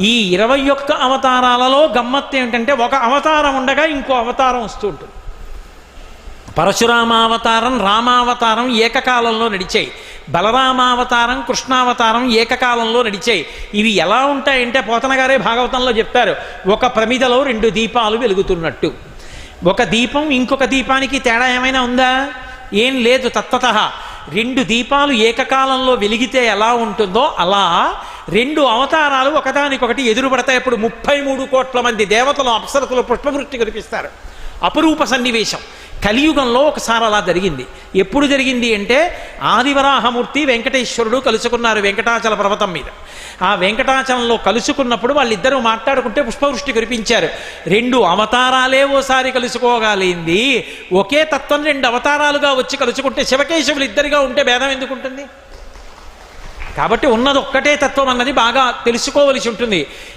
ఈ ఇరవై ఒక్క అవతారాలలో గమ్మత్తు ఏమిటంటే ఒక అవతారం ఉండగా ఇంకో అవతారం వస్తూ ఉంటుంది. పరశురామావతారం రామావతారం ఏకకాలంలో నడిచాయి. బలరామావతారం కృష్ణావతారం ఏకకాలంలో నడిచాయి. ఇవి ఎలా ఉంటాయంటే పోతన గారే భాగవతంలో చెప్తారు ఒక ప్రమిదలో రెండు దీపాలు వెలుగుతున్నట్టు. ఒక దీపం ఇంకొక దీపానికి తేడా ఏమైనా ఉందా? ఏం లేదు తత్వత రెండు దీపాలు ఏకకాలంలో వెలిగితే ఎలా ఉంటుందో అలా రెండు అవతారాలు ఒకదానికొకటి ఎదురుపడతాయి. ఇప్పుడు ముప్పై మూడు కోట్ల మంది దేవతలు అప్సరతులు పుష్పవృష్టి కురిపిస్తారు అపురూప సన్నివేశం. కలియుగంలో ఒకసారి అలా జరిగింది. ఎప్పుడు జరిగింది అంటే ఆదివరాహమూర్తి వెంకటేశ్వరుడు కలుసుకున్నారు వెంకటాచల పర్వతం మీద. ఆ వెంకటాచలంలో కలుసుకున్నప్పుడు వాళ్ళిద్దరూ మాట్లాడుకుంటే పుష్పవృష్టి కురిపించారు. రెండు అవతారాలే ఓసారి కలుసుకోగలింది. ఒకే తత్వం రెండు అవతారాలుగా వచ్చి కలుసుకుంటే శివకేశవులు ఇద్దరిగా ఉంటే భేదం ఎందుకు ఉంటుంది కాబట్టి ఉన్నది ఒక్కటే తత్వం అన్నది బాగా తెలుసుకోవలసి ఉంటుంది.